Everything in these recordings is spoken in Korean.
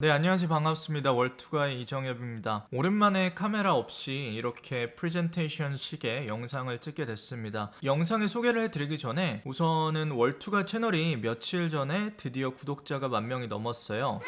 네, 안녕하세요. 반갑습니다. 월투가의 이정엽입니다. 오랜만에 카메라 없이 이렇게 프레젠테이션 식의 영상을 찍게 됐습니다. 영상의 소개를 해드리기 전에 우선은 월투가 채널이 며칠 전에 드디어 구독자가 만 명이 넘었어요.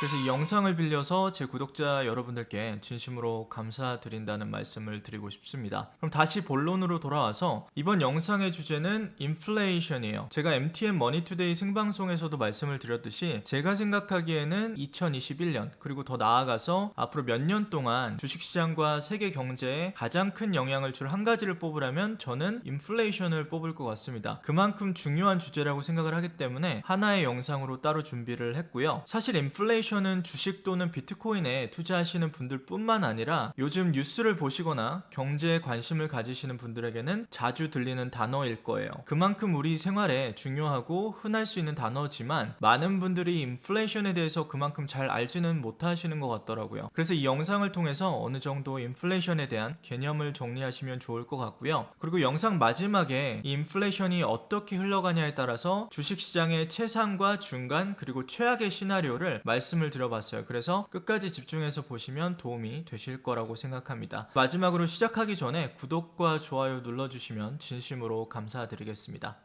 그래서 이 영상을 빌려서 제 구독자 여러분들께 진심으로 감사드린다는 말씀을 드리고 싶습니다. 그럼 다시 본론으로 돌아와서 이번 영상의 주제는 인플레이션이에요. 제가 MTN 머니투데이 생방송에서도 말씀을 드렸듯이 제가 생각하기에는 2021년 그리고 더 나아가서 앞으로 몇 년 동안 주식시장과 세계 경제에 가장 큰 영향을 줄 한 가지를 뽑으라면 저는 인플레이션을 뽑을 것 같습니다. 그만큼 중요한 주제라고 생각을 하기 때문에 하나의 영상으로 따로 준비를 했고요. 사실 인플레이션 은 주식 또는 비트코인에 투자하시는 분들 뿐만 아니라 요즘 뉴스를 보시거나 경제에 관심을 가지시는 분들에게는 자주 들리는 단어일 거예요. 그만큼 우리 생활에 중요하고 흔할 수 있는 단어지만 많은 분들이 인플레이션에 대해서 그만큼 잘 알지는 못하시는 것 같더라고요. 그래서 이 영상을 통해서 어느 정도 인플레이션에 대한 개념을 정리하시면 좋을 것 같고요. 그리고 영상 마지막에 이 인플레이션이 어떻게 흘러가냐에 따라서 주식시장의 최상과 중간 그리고 최악의 시나리오를 말씀 을 드려봤어요. 그래서 끝까지 집중해서 보시면 도움이 되실 거라고 생각합니다. 마지막으로 시작하기 전에 구독과 좋아요 눌러주시면 진심으로 감사드리겠습니다.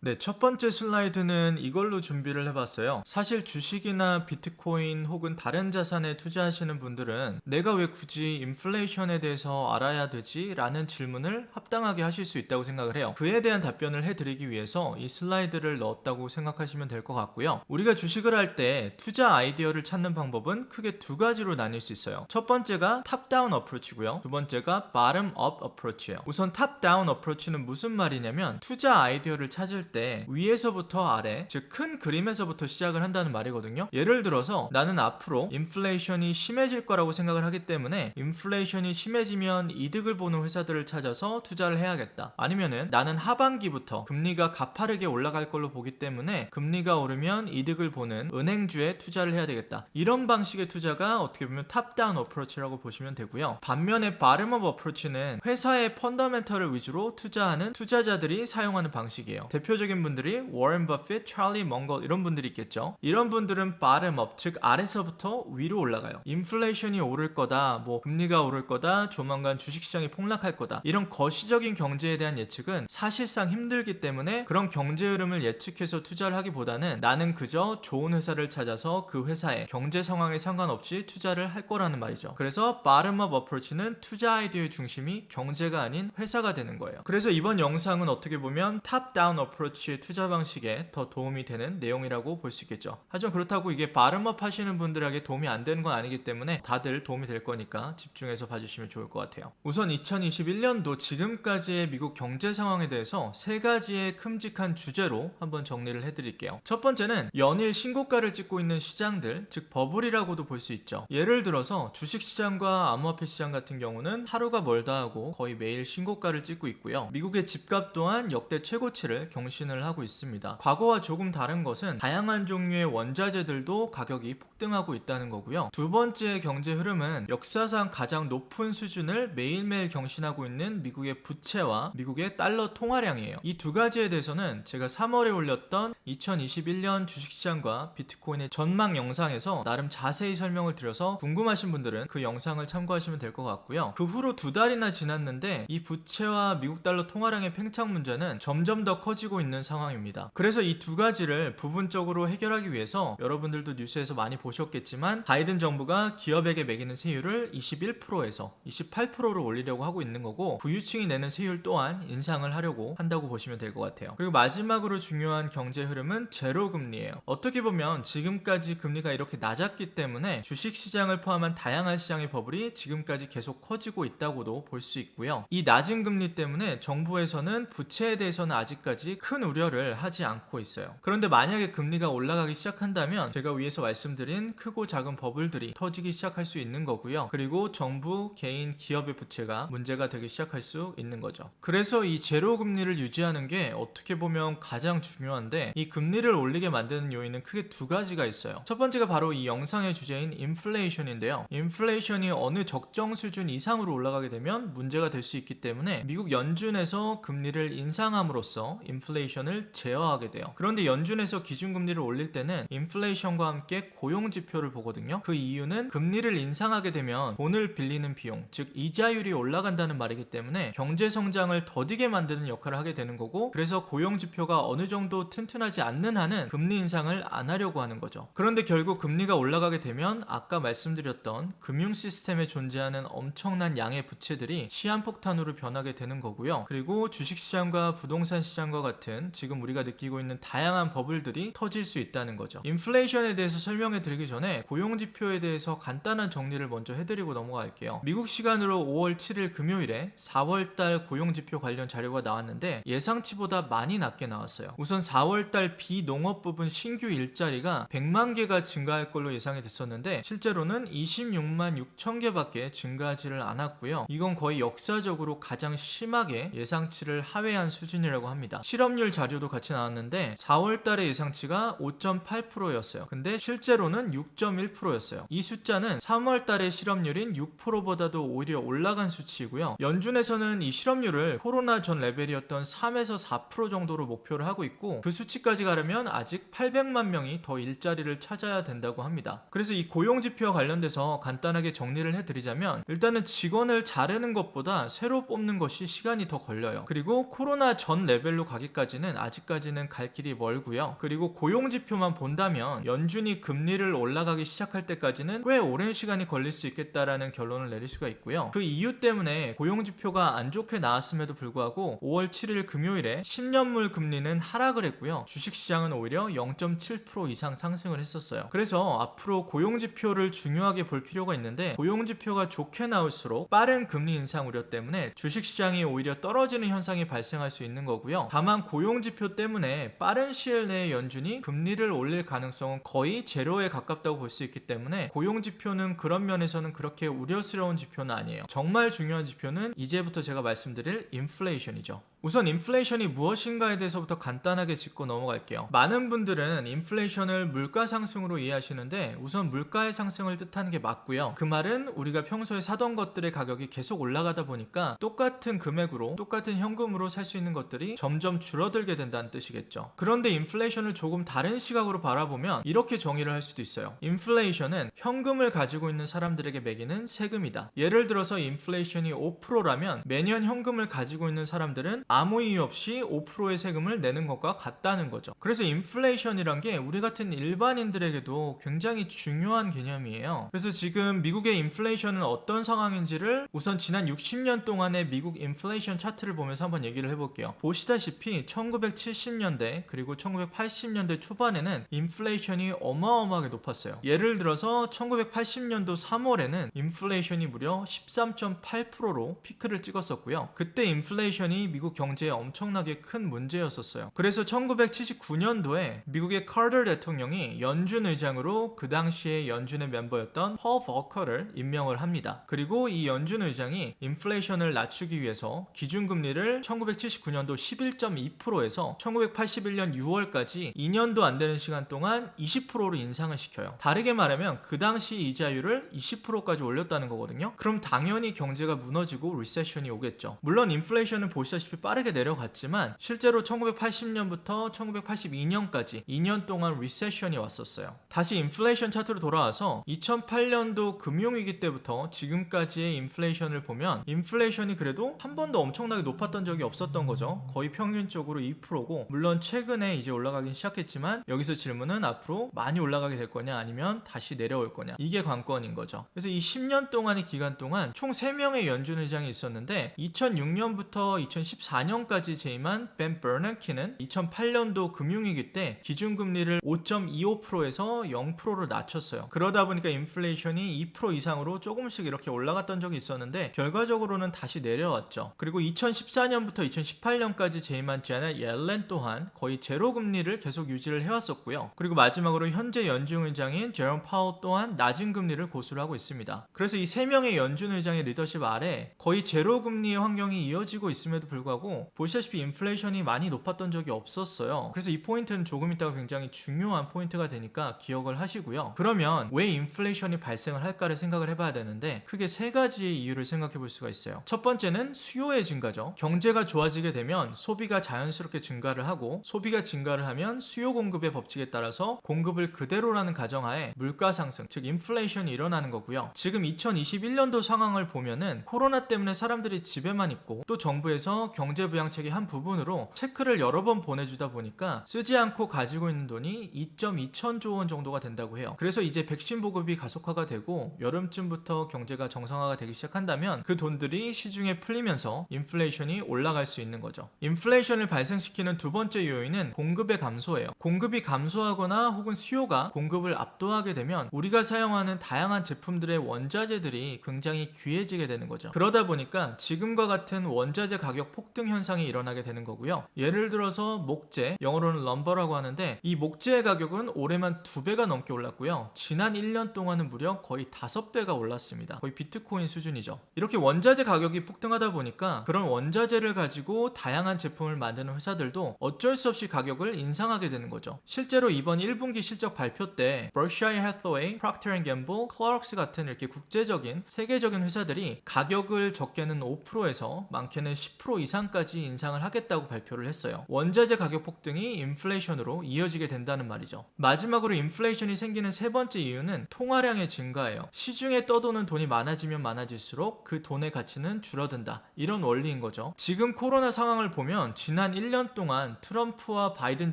네, 첫 번째 슬라이드는 이걸로 준비를 해봤어요. 사실 주식이나 비트코인 혹은 다른 자산에 투자하시는 분들은 내가 왜 굳이 인플레이션에 대해서 알아야 되지? 라는 질문을 합당하게 하실 수 있다고 생각을 해요. 그에 대한 답변을 해드리기 위해서 이 슬라이드를 넣었다고 생각하시면 될 것 같고요. 우리가 주식을 할 때 투자 아이디어를 찾는 방법은 크게 두 가지로 나뉠 수 있어요. 첫 번째가 탑다운 어프로치고요. 두 번째가 바텀 업 어프로치예요. 우선 탑다운 어프로치는 무슨 말이냐면 투자 아이디어를 찾을 때 위에서부터 아래, 즉 큰 그림에서부터 시작을 한다는 말이거든요. 예를 들어서 나는 앞으로 인플레이션이 심해질 거라고 생각을 하기 때문에 인플레이션이 심해지면 이득을 보는 회사들을 찾아서 투자를 해야겠다. 아니면은 나는 하반기부터 금리가 가파르게 올라갈 걸로 보기 때문에 금리가 오르면 이득을 보는 은행주에 투자를 해야 되겠다. 이런 방식의 투자가 어떻게 보면 탑다운 어프로치라고 보시면 되고요. 반면에 바름업 어프로치는 회사의 펀더멘털을 위주로 투자하는 투자자들이 사용하는 방식이에요. 대표 적인 분들이 워렌 버핏, 찰리 멍걸 이런 분들이 있겠죠. 이런 분들은 바름업 즉 아래서부터 위로 올라가요. 인플레이션이 오를 거다, 뭐 금리가 오를 거다, 조만간 주식시장이 폭락할 거다. 이런 거시적인 경제에 대한 예측은 사실상 힘들기 때문에 그런 경제 흐름을 예측해서 투자를 하기보다는 나는 그저 좋은 회사를 찾아서 그 회사의 경제 상황에 상관없이 투자를 할 거라는 말이죠. 그래서 바름업 어프로치는 투자 아이디어의 중심이 경제가 아닌 회사가 되는 거예요. 그래서 이번 영상은 어떻게 보면 탑다운 어프로치의 투자 방식에 더 도움이 되는 내용이라고 볼 수 있겠죠. 하지만 그렇다고 이게 바름업 하시는 분들에게 도움이 안 되는 건 아니기 때문에 다들 도움이 될 거니까 집중해서 봐주시면 좋을 것 같아요. 우선 2021년도 지금까지의 미국 경제 상황에 대해서 세 가지의 큼직한 주제로 한번 정리를 해드릴게요. 첫 번째는 연일 신고가를 찍고 있는 시장들, 즉 버블이라고도 볼 수 있죠. 예를 들어서 주식시장과 암호화폐 시장 같은 경우는 하루가 멀다 하고 거의 매일 신고가를 찍고 있고요. 미국의 집값 또한 역대 최고치를 경신 을 하고 있습니다. 과거와 조금 다른 것은 다양한 종류의 원자재들도 가격이 폭등하고 있다는 거고요. 두 번째 경제 흐름은 역사상 가장 높은 수준을 매일매일 경신하고 있는 미국의 부채와 미국의 달러 통화량이에요. 이 두 가지에 대해서는 제가 3월에 올렸던 2021년 주식시장과 비트코인의 전망 영상에서 나름 자세히 설명을 드려서 궁금하신 분들은 그 영상을 참고하시면 될 것 같고요. 그 후로 두 달이나 지났는데 이 부채와 미국 달러 통화량의 팽창 문제는 점점 더 커지고 있는 상황입니다. 그래서 이 두 가지를 부분적으로 해결하기 위해서 여러분들도 뉴스에서 많이 보셨겠지만 바이든 정부가 기업에게 매기는 세율을 21%에서 28%로 올리려고 하고 있는 거고 부유층이 내는 세율 또한 인상을 하려고 한다고 보시면 될 것 같아요. 그리고 마지막으로 중요한 경제 흐름은 제로 금리예요. 어떻게 보면 지금까지 금리가 이렇게 낮았기 때문에 주식 시장을 포함한 다양한 시장의 버블이 지금까지 계속 커지고 있다고도 볼 수 있고요. 이 낮은 금리 때문에 정부에서는 부채에 대해서는 아직까지 큰 우려를 하지 않고 있어요. 그런데 만약에 금리가 올라가기 시작한다면 제가 위에서 말씀드린 크고 작은 버블들이 터지기 시작할 수 있는 거고요. 그리고 정부, 개인, 기업의 부채가 문제가 되기 시작할 수 있는 거죠. 그래서 이 제로 금리를 유지하는 게 어떻게 보면 가장 중요한데 이 금리를 올리게 만드는 요인은 크게 두 가지가 있어요. 첫 번째가 바로 이 영상의 주제인 인플레이션인데요. 인플레이션이 어느 적정 수준 이상으로 올라가게 되면 문제가 될 수 있기 때문에 미국 연준에서 금리를 인상함으로써 인플레이션 인플레이션을 제어하게 돼요. 그런데 연준에서 기준금리를 올릴 때는 인플레이션과 함께 고용 지표를 보거든요. 그 이유는 금리를 인상하게 되면 돈을 빌리는 비용, 즉 이자율이 올라간다는 말이기 때문에 경제 성장을 더디게 만드는 역할을 하게 되는 거고 그래서 고용 지표가 어느 정도 튼튼하지 않는 한은 금리 인상을 안 하려고 하는 거죠. 그런데 결국 금리가 올라가게 되면 아까 말씀드렸던 금융 시스템에 존재하는 엄청난 양의 부채들이 시한폭탄으로 변하게 되는 거고요. 그리고 주식시장과 부동산 시장과 같은 지금 우리가 느끼고 있는 다양한 버블들이 터질 수 있다는 거죠. 인플레이션에 대해서 설명해 드리기 전에 고용 지표에 대해서 간단한 정리를 먼저 해드리고 넘어갈게요. 미국 시간으로 5월 7일 금요일에 4월달 고용 지표 관련 자료가 나왔는데 예상치보다 많이 낮게 나왔어요. 우선 4월달 비농업 부분 신규 일자리가 100만 개가 증가할 걸로 예상이 됐었는데 실제로는 26만 6천 개밖에 증가하지를 않았고요. 이건 거의 역사적으로 가장 심하게 예상치를 하회한 수준이라고 합니다. 실업률 자료도 같이 나왔는데 4월 달의 예상치가 5.8%였어요. 근데 실제로는 6.1%였어요. 이 숫자는 3월 달의 실업률인 6%보다도 오히려 올라간 수치이고요. 연준에서는 이 실업률을 코로나 전 레벨이었던 3에서 4% 정도로 목표를 하고 있고 그 수치까지 가려면 아직 800만 명이 더 일자리를 찾아야 된다고 합니다. 그래서 이 고용 지표와 관련돼서 간단하게 정리를 해드리자면 일단은 직원을 자르는 것보다 새로 뽑는 것이 시간이 더 걸려요. 그리고 코로나 전 레벨로 가기 까지는 아직까지는 갈 길이 멀고요. 그리고 고용 지표만 본다면 연준이 금리를 올라가기 시작할 때까지는 꽤 오랜 시간이 걸릴 수 있겠다라는 결론을 내릴 수가 있고요. 그 이유 때문에 고용 지표가 안 좋게 나왔음에도 불구하고 5월 7일 금요일에 10년물 금리는 하락을 했고요. 주식 시장은 오히려 0.7% 이상 상승을 했었어요. 그래서 앞으로 고용 지표를 중요하게 볼 필요가 있는데 고용 지표가 좋게 나올수록 빠른 금리 인상 우려 때문에 주식 시장이 오히려 떨어지는 현상이 발생할 수 있는 거고요. 다만 고용 지표 때문에 빠른 시일 내에 연준이 금리를 올릴 가능성은 거의 제로에 가깝다고 볼 수 있기 때문에 고용 지표는 그런 면에서는 그렇게 우려스러운 지표는 아니에요. 정말 중요한 지표는 이제부터 제가 말씀드릴 인플레이션이죠. 우선 인플레이션이 무엇인가에 대해서부터 간단하게 짚고 넘어갈게요. 많은 분들은 인플레이션을 물가 상승으로 이해하시는데 우선 물가의 상승을 뜻하는 게 맞고요. 그 말은 우리가 평소에 사던 것들의 가격이 계속 올라가다 보니까 똑같은 금액으로 똑같은 현금으로 살 수 있는 것들이 점점 줄어들게 된다는 뜻이겠죠. 그런데 인플레이션을 조금 다른 시각으로 바라보면 이렇게 정의를 할 수도 있어요. 인플레이션은 현금을 가지고 있는 사람들에게 매기는 세금이다. 예를 들어서 인플레이션이 5%라면 매년 현금을 가지고 있는 사람들은 아무 이유 없이 5%의 세금을 내는 것과 같다는 거죠. 그래서 인플레이션이란 게 우리 같은 일반인들에게도 굉장히 중요한 개념이에요. 그래서 지금 미국의 인플레이션은 어떤 상황인지를 우선 지난 60년 동안의 미국 인플레이션 차트를 보면서 한번 얘기를 해볼게요. 보시다시피 1970년대 그리고 1980년대 초반에는 인플레이션이 어마어마하게 높았어요. 예를 들어서 1980년도 3월에는 인플레이션이 무려 13.8%로 피크를 찍었었고요. 그때 인플레이션이 미국 경 제에 엄청나게 큰 문제였었어요. 그래서 1979년도에 미국의 카터 대통령이 연준 의장으로 그 당시에 연준의 멤버였던 펄 버커를 임명을 합니다. 그리고 이 연준 의장이 인플레이션을 낮추기 위해서 기준금리를 1979년도 11.2%에서 1981년 6월까지 2년도 안 되는 시간 동안 20%로 인상을 시켜요. 다르게 말하면 그 당시 이자율을 20%까지 올렸다는 거거든요. 그럼 당연히 경제가 무너지고 리세션이 오겠죠. 물론 인플레이션은 보시다시피 빠르 게 내려갔지만 실제로 1980년부터 1982년까지 2년 동안 리세션이 왔었어요. 다시 인플레이션 차트로 돌아와서 2008년도 금융위기 때부터 지금까지의 인플레이션을 보면 인플레이션이 그래도 한 번도 엄청나게 높았던 적이 없었던 거죠. 거의 평균적으로 2%고 물론 최근에 이제 올라가긴 시작했지만 여기서 질문은 앞으로 많이 올라가게 될 거냐 아니면 다시 내려올 거냐 이게 관건인 거죠. 그래서 이 10년 동안의 기간 동안 총 3명의 연준 의장이 있었는데 2006년부터 2014년 까지 재임한 벤 버넌키는 2008년도 금융위기 때 기준금리를 5.25%에서 0%로 낮췄어요. 그러다 보니까 인플레이션이 2% 이상으로 조금씩 이렇게 올라갔던 적이 있었는데 결과적으로는 다시 내려왔죠. 그리고 2014년부터 2018년까지 재임한 제넷 옐렌 또한 거의 제로 금리를 계속 유지를 해왔었고요. 그리고 마지막으로 현재 연준 의장인 제롬 파워 또한 낮은 금리를 고수를 하고 있습니다. 그래서 이 세 명의 연준 의장의 리더십 아래 거의 제로 금리의 환경이 이어지고 있음에도 불구하고 불구하고 보시다시피 인플레이션이 많이 높았던 적이 없었어요. 그래서 이 포인트는 조금 있다가 굉장히 중요한 포인트가 되니까 기억을 하시고요. 그러면 왜 인플레이션이 발생을 할까를 생각을 해봐야 되는데 크게 세 가지의 이유를 생각해 볼 수가 있어요. 첫 번째는 수요의 증가죠. 경제가 좋아지게 되면 소비가 자연스럽게 증가를 하고 소비가 증가를 하면 수요 공급의 법칙에 따라서 공급을 그대로라는 가정하에 물가 상승, 즉 인플레이션이 일어나는 거고요. 지금 2021년도 상황을 보면은 코로나 때문에 사람들이 집에만 있고 또 정부에서 경제 부양책의 한 부분으로 체크를 여러 번 보내주다 보니까 쓰지 않고 가지고 있는 돈이 2.2천조 원 정도가 된다고 해요. 그래서 이제 백신 보급이 가속화가 되고 여름쯤부터 경제가 정상화가 되기 시작한다면 그 돈들이 시중에 풀리면서 인플레이션이 올라갈 수 있는 거죠. 인플레이션을 발생시키는 두 번째 요인은 공급의 감소예요. 공급이 감소하거나 혹은 수요가 공급을 압도하게 되면 우리가 사용하는 다양한 제품들의 원자재들이 굉장히 귀해지게 되는 거죠. 그러다 보니까 지금과 같은 원자재 가격 폭등 현상이 일어나게 되는 거고요. 예를 들어서 목재, 영어로는 럼버라고 하는데 이 목재의 가격은 올해만 두 배가 넘게 올랐고요. 지난 1년 동안은 무려 거의 다섯 배가 올랐습니다. 거의 비트코인 수준이죠. 이렇게 원자재 가격이 폭등하다 보니까 그런 원자재를 가지고 다양한 제품을 만드는 회사들도 어쩔 수 없이 가격을 인상하게 되는 거죠. 실제로 이번 1분기 실적 발표 때 Berkshire Hathaway, Procter Gamble, Clorox 같은 이렇게 국제적인 세계적인 회사들이 가격을 적게는 5%에서 많게는 10% 이상 까지 인상을 하겠다고 발표를 했어요. 원자재 가격 폭등이 인플레이션으로 이어지게 된다는 말이죠. 마지막으로 인플레이션이 생기는 세 번째 이유는 통화량의 증가예요. 시중에 떠도는 돈이 많아지면 많아질수록 그 돈의 가치는 줄어든다. 이런 원리인 거죠. 지금 코로나 상황을 보면 지난 1년 동안 트럼프와 바이든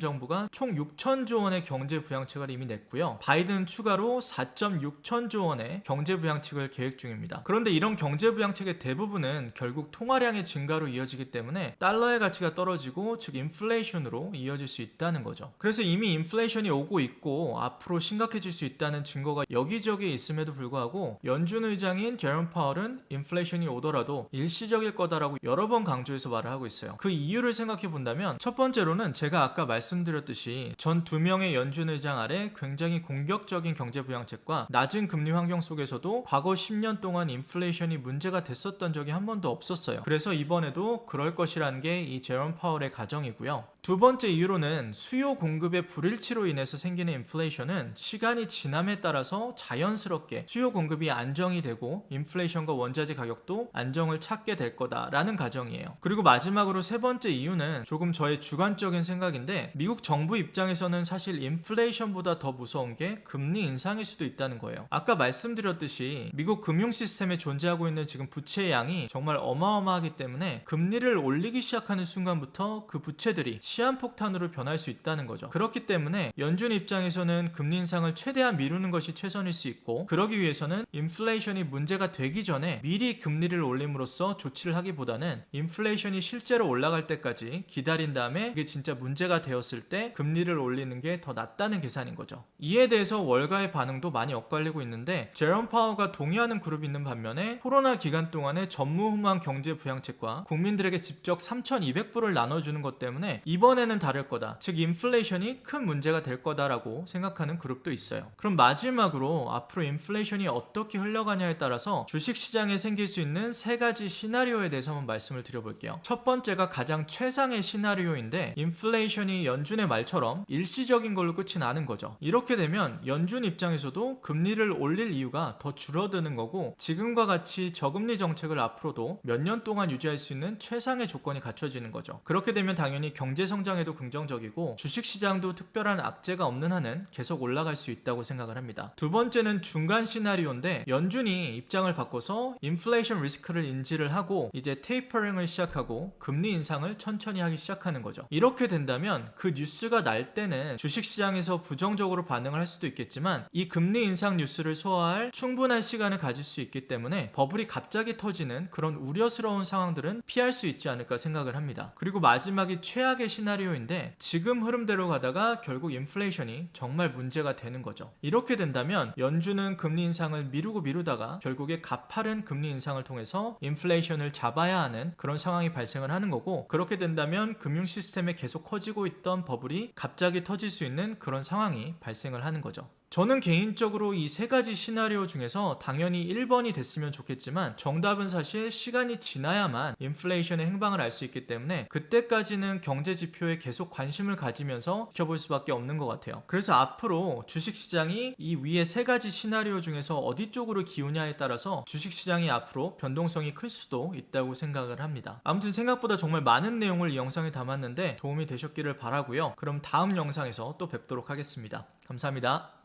정부가 총 6천조 원의 경제 부양책을 이미 냈고요. 바이든 추가로 4.6천조 원의 경제 부양책을 계획 중입니다. 그런데 이런 경제 부양책의 대부분은 결국 통화량의 증가로 이어지기 때문에 달러의 가치가 떨어지고 즉 인플레이션으로 이어질 수 있다는 거죠. 그래서 이미 인플레이션이 오고 있고 앞으로 심각해질 수 있다는 증거가 여기저기 있음에도 불구하고 연준 의장인 제롬 파월은 인플레이션이 오더라도 일시적일 거다라고 여러 번 강조해서 말을 하고 있어요. 그 이유를 생각해 본다면 첫 번째로는 제가 아까 말씀드렸듯이 전 두 명의 연준 의장 아래 굉장히 공격적인 경제 부양책과 낮은 금리 환경 속에서도 과거 10년 동안 인플레이션이 문제가 됐었던 적이 한 번도 없었어요. 그래서 이번에도 그럴 것 이라는 게 이 제롬 파월의 가정이고요. 두 번째 이유로는 수요 공급의 불일치로 인해서 생기는 인플레이션은 시간이 지남에 따라서 자연스럽게 수요 공급이 안정이 되고 인플레이션과 원자재 가격도 안정을 찾게 될 거다라는 가정이에요. 그리고 마지막으로 세 번째 이유는 조금 저의 주관적인 생각인데 미국 정부 입장에서는 사실 인플레이션보다 더 무서운 게 금리 인상일 수도 있다는 거예요. 아까 말씀드렸듯이 미국 금융 시스템에 존재하고 있는 지금 부채의 양이 정말 어마어마하기 때문에 금리를 올 리기 시작하는 순간부터 그 부채들이 시한폭탄으로 변할 수 있다는 거죠. 그렇기 때문에 연준 입장에서는 금리 인상을 최대한 미루는 것이 최선일 수 있고 그러기 위해서는 인플레이션이 문제가 되기 전에 미리 금리를 올림으로써 조치를 하기보다는 인플레이션이 실제로 올라갈 때까지 기다린 다음에 이게 진짜 문제가 되었을 때 금리를 올리는 게 더 낫다는 계산인 거죠. 이에 대해서 월가의 반응도 많이 엇갈리고 있는데 제롬 파워가 동의하는 그룹이 있는 반면에 코로나 기간 동안에 전무후무한 경제 부양책과 국민들에게 직접 3,200불을 나눠주는 것 때문에 이번에는 다를 거다. 즉 인플레이션이 큰 문제가 될 거다라고 생각하는 그룹도 있어요. 그럼 마지막으로 앞으로 인플레이션이 어떻게 흘러가냐에 따라서 주식 시장에 생길 수 있는 세 가지 시나리오에 대해서 한번 말씀을 드려볼게요. 첫 번째가 가장 최상의 시나리오인데 인플레이션이 연준의 말처럼 일시적인 걸로 끝이 나는 거죠. 이렇게 되면 연준 입장에서도 금리를 올릴 이유가 더 줄어드는 거고 지금과 같이 저금리 정책을 앞으로도 몇 년 동안 유지할 수 있는 최상 의 조건이 갖춰지는 거죠. 그렇게 되면 당연히 경제 성장에도 긍정적이고 주식 시장도 특별한 악재가 없는 한은 계속 올라갈 수 있다고 생각을 합니다. 두 번째는 중간 시나리오인데 연준이 입장을 바꿔서 인플레이션 리스크를 인지를 하고 이제 테이퍼링을 시작하고 금리 인상을 천천히 하기 시작하는 거죠. 이렇게 된다면 그 뉴스가 날 때는 주식 시장에서 부정적으로 반응을 할 수도 있겠지만 이 금리 인상 뉴스를 소화할 충분한 시간을 가질 수 있기 때문에 버블이 갑자기 터지는 그런 우려스러운 상황들은 피할 수 있지 않을까 생각을 합니다. 그리고 마지막이 최악의 시나리오인데 지금 흐름대로 가다가 결국 인플레이션이 정말 문제가 되는 거죠. 이렇게 된다면 연준은 금리 인상을 미루고 미루다가 결국에 가파른 금리 인상을 통해서 인플레이션을 잡아야 하는 그런 상황이 발생을 하는 거고 그렇게 된다면 금융 시스템에 계속 커지고 있던 버블이 갑자기 터질 수 있는 그런 상황이 발생을 하는 거죠. 저는 개인적으로 이 세 가지 시나리오 중에서 당연히 1번이 됐으면 좋겠지만 정답은 사실 시간이 지나야만 인플레이션의 행방을 알 수 있기 때문에 그때까지는 경제 지표에 계속 관심을 가지면서 지켜볼 수밖에 없는 것 같아요. 그래서 앞으로 주식 시장이 이 위에 세 가지 시나리오 중에서 어디 쪽으로 기우냐에 따라서 주식 시장이 앞으로 변동성이 클 수도 있다고 생각을 합니다. 아무튼 생각보다 정말 많은 내용을 이 영상에 담았는데 도움이 되셨기를 바라고요. 그럼 다음 영상에서 또 뵙도록 하겠습니다. 감사합니다.